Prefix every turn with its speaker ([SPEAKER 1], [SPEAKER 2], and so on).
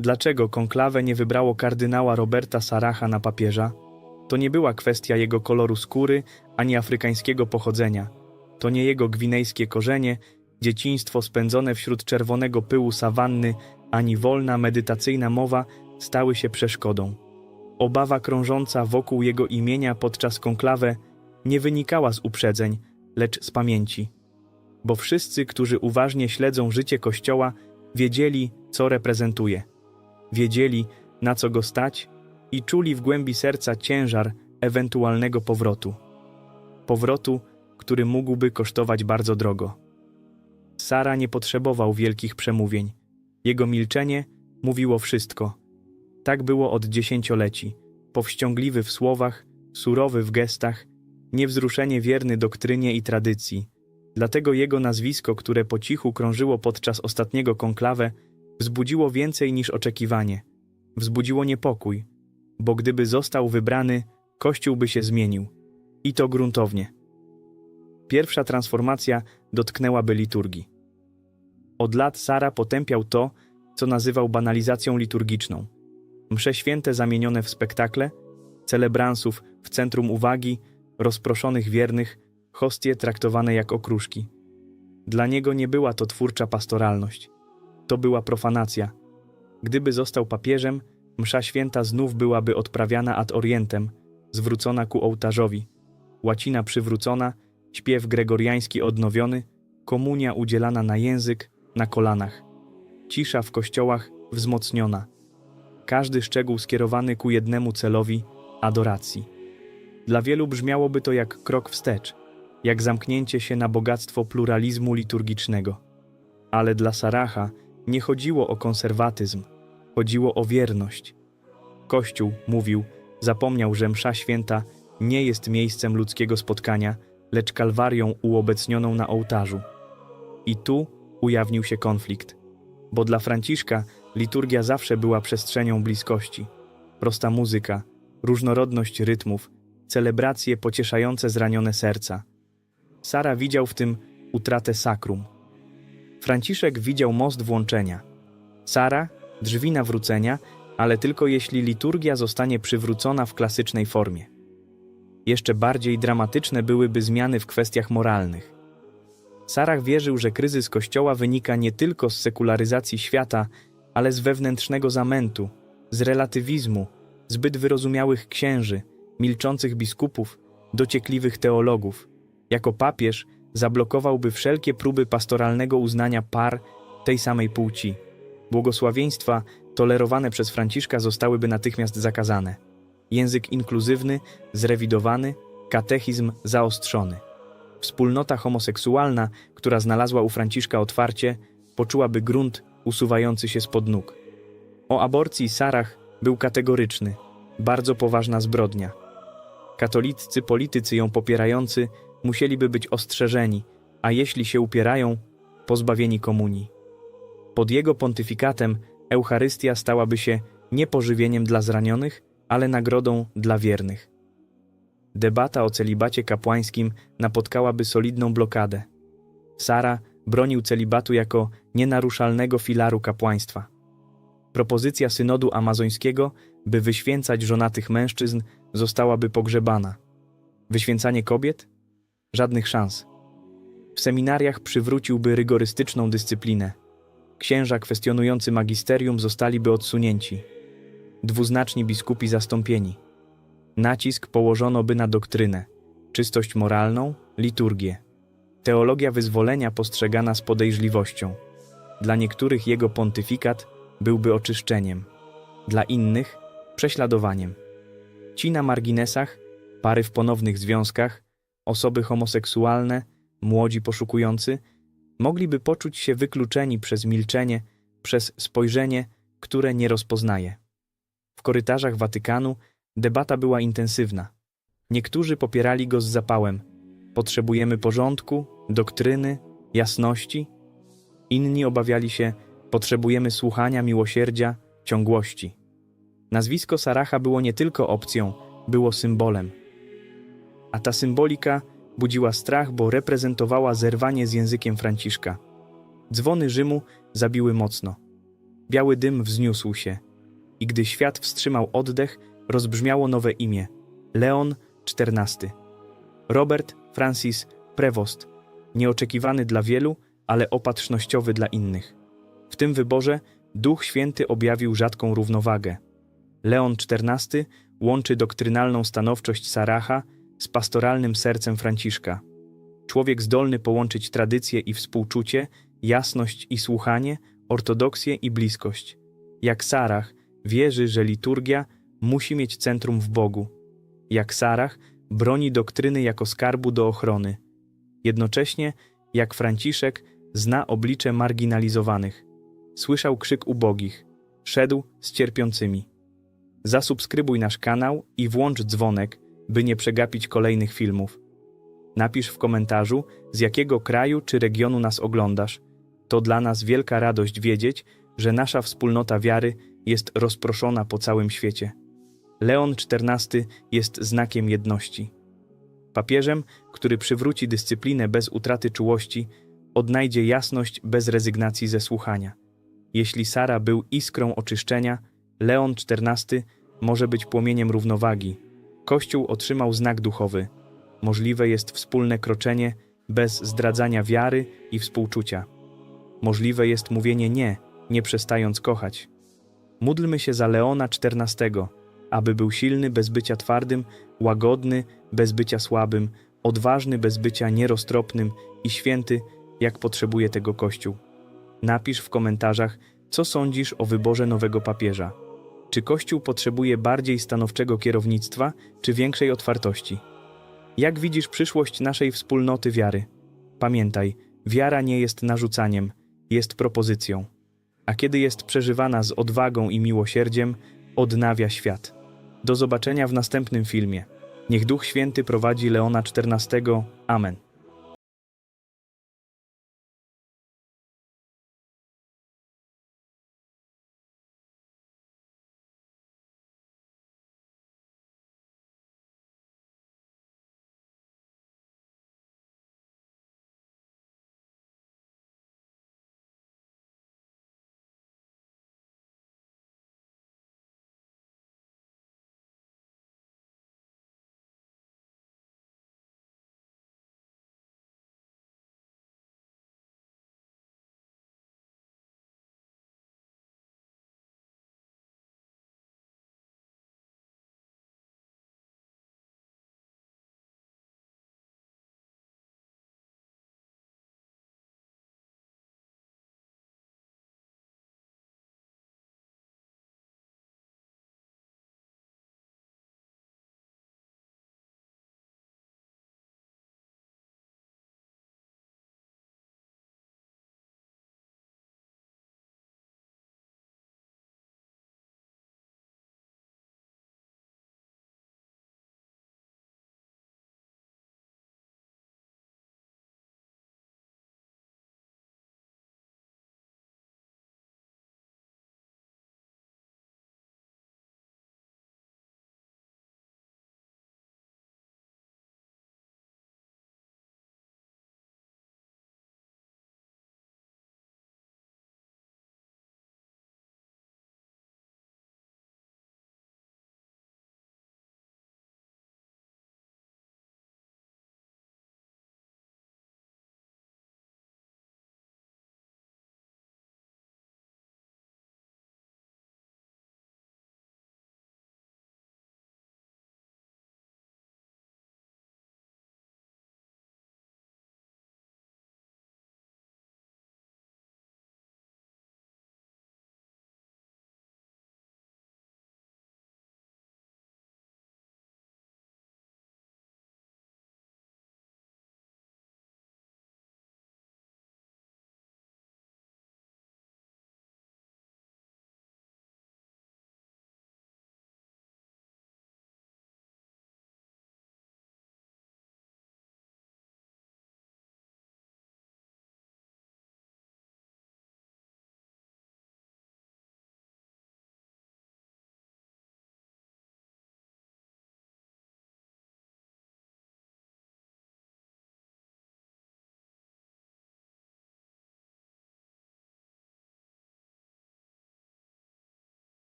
[SPEAKER 1] Dlaczego konklawę nie wybrało kardynała Roberta Saracha na papieża? To nie była kwestia jego koloru skóry ani afrykańskiego pochodzenia. To nie jego gwinejskie korzenie, dzieciństwo spędzone wśród czerwonego pyłu sawanny, ani wolna, medytacyjna mowa stały się przeszkodą. Obawa krążąca wokół jego imienia podczas konklawę nie wynikała z uprzedzeń, lecz z pamięci. Bo wszyscy, którzy uważnie śledzą życie Kościoła, wiedzieli, co reprezentuje. Wiedzieli, na co go stać i czuli w głębi serca ciężar ewentualnego powrotu. Powrotu, który mógłby kosztować bardzo drogo. Sara nie potrzebował wielkich przemówień. Jego milczenie mówiło wszystko. Tak było od dziesięcioleci. Powściągliwy w słowach, surowy w gestach, niewzruszenie wierny doktrynie i tradycji. Dlatego jego nazwisko, które po cichu krążyło podczas ostatniego konklawę, wzbudziło więcej niż oczekiwanie. Wzbudziło niepokój, bo gdyby został wybrany, Kościół by się zmienił. I to gruntownie. Pierwsza transformacja dotknęłaby liturgii. Od lat Sara potępiał to, co nazywał banalizacją liturgiczną. Msze święte zamienione w spektakle, celebransów w centrum uwagi, rozproszonych wiernych, hostie traktowane jak okruszki. Dla niego nie była to twórcza pastoralność. To była profanacja. Gdyby został papieżem, msza święta znów byłaby odprawiana ad orientem, zwrócona ku ołtarzowi, łacina przywrócona, śpiew gregoriański odnowiony, komunia udzielana na język, na kolanach, cisza w kościołach wzmocniona, każdy szczegół skierowany ku jednemu celowi adoracji. Dla wielu brzmiałoby to jak krok wstecz, jak zamknięcie się na bogactwo pluralizmu liturgicznego. Ale dla Saracha nie chodziło o konserwatyzm, chodziło o wierność. Kościół, mówił, zapomniał, że msza święta nie jest miejscem ludzkiego spotkania, lecz kalwarią uobecnioną na ołtarzu. I tu ujawnił się konflikt, bo dla Franciszka liturgia zawsze była przestrzenią bliskości. Prosta muzyka, różnorodność rytmów, celebracje pocieszające zranione serca. Sara widział w tym utratę sakrum. Franciszek widział most włączenia. Sara drzwi nawrócenia, ale tylko jeśli liturgia zostanie przywrócona w klasycznej formie. Jeszcze bardziej dramatyczne byłyby zmiany w kwestiach moralnych. Sarach wierzył, że kryzys Kościoła wynika nie tylko z sekularyzacji świata, ale z wewnętrznego zamętu, z relatywizmu, zbyt wyrozumiałych księży, milczących biskupów, dociekliwych teologów. Jako papież zablokowałby wszelkie próby pastoralnego uznania par tej samej płci. Błogosławieństwa tolerowane przez Franciszka zostałyby natychmiast zakazane. Język inkluzywny zrewidowany, katechizm zaostrzony. Wspólnota homoseksualna, która znalazła u Franciszka otwarcie, poczułaby grunt usuwający się spod nóg. O aborcji Sarach był kategoryczny, bardzo poważna zbrodnia. Katoliccy politycy ją popierający musieliby być ostrzeżeni, a jeśli się upierają, pozbawieni komunii. Pod jego pontyfikatem Eucharystia stałaby się nie pożywieniem dla zranionych, ale nagrodą dla wiernych. Debata o celibacie kapłańskim napotkałaby solidną blokadę. Sara bronił celibatu jako nienaruszalnego filaru kapłaństwa. Propozycja synodu amazońskiego, by wyświęcać żonatych mężczyzn, zostałaby pogrzebana. Wyświęcanie kobiet? Żadnych szans. W seminariach przywróciłby rygorystyczną dyscyplinę. Księża kwestionujący magisterium zostaliby odsunięci. Dwuznaczni biskupi zastąpieni. Nacisk położono by na doktrynę, czystość moralną, liturgię. Teologia wyzwolenia postrzegana z podejrzliwością. Dla niektórych jego pontyfikat byłby oczyszczeniem, dla innych prześladowaniem. Ci na marginesach, pary w ponownych związkach, osoby homoseksualne, młodzi poszukujący, mogliby poczuć się wykluczeni przez milczenie, przez spojrzenie, które nie rozpoznaje. W korytarzach Watykanu debata była intensywna. Niektórzy popierali go z zapałem. Potrzebujemy porządku, doktryny, jasności. Inni obawiali się, potrzebujemy słuchania, miłosierdzia, ciągłości. Nazwisko Saracha było nie tylko opcją, było symbolem. A ta symbolika budziła strach, bo reprezentowała zerwanie z językiem Franciszka. Dzwony Rzymu zabiły mocno. biały dym wzniósł się. I gdy świat wstrzymał oddech, rozbrzmiało nowe imię Leon XIV. Robert Francis Prevost, nieoczekiwany dla wielu, ale opatrznościowy dla innych. W tym wyborze Duch Święty objawił rzadką równowagę. Leon XIV łączy doktrynalną stanowczość Saracha z pastoralnym sercem Franciszka. Człowiek zdolny połączyć tradycję i współczucie, jasność i słuchanie, ortodoksję i bliskość. Jak Sarach wierzy, że liturgia musi mieć centrum w Bogu. Jak Sarach broni doktryny jako skarbu do ochrony. Jednocześnie, jak Franciszek, zna oblicze marginalizowanych. Słyszał krzyk ubogich. Szedł z cierpiącymi. Zasubskrybuj nasz kanał i włącz dzwonek, by nie przegapić kolejnych filmów. Napisz w komentarzu, z jakiego kraju czy regionu nas oglądasz. To dla nas wielka radość wiedzieć, że nasza wspólnota wiary jest rozproszona po całym świecie. Leon XIV jest znakiem jedności. Papieżem, który przywróci dyscyplinę bez utraty czułości, odnajdzie jasność bez rezygnacji ze słuchania. Jeśli Sara był iskrą oczyszczenia, Leon XIV może być płomieniem równowagi. Kościół otrzymał znak duchowy. Możliwe jest wspólne kroczenie bez zdradzania wiary i współczucia. Możliwe jest mówienie nie, nie przestając kochać. Módlmy się za Leona XIV, aby był silny bez bycia twardym, łagodny bez bycia słabym, odważny bez bycia nieroztropnym i święty, jak potrzebuje tego Kościół. Napisz w komentarzach, co sądzisz o wyborze nowego papieża. Czy Kościół potrzebuje bardziej stanowczego kierownictwa, czy większej otwartości? Jak widzisz przyszłość naszej wspólnoty wiary? Pamiętaj, wiara nie jest narzucaniem, jest propozycją. A kiedy jest przeżywana z odwagą i miłosierdziem, odnawia świat. Do zobaczenia w następnym filmie. Niech Duch Święty prowadzi Leona XIV. Amen.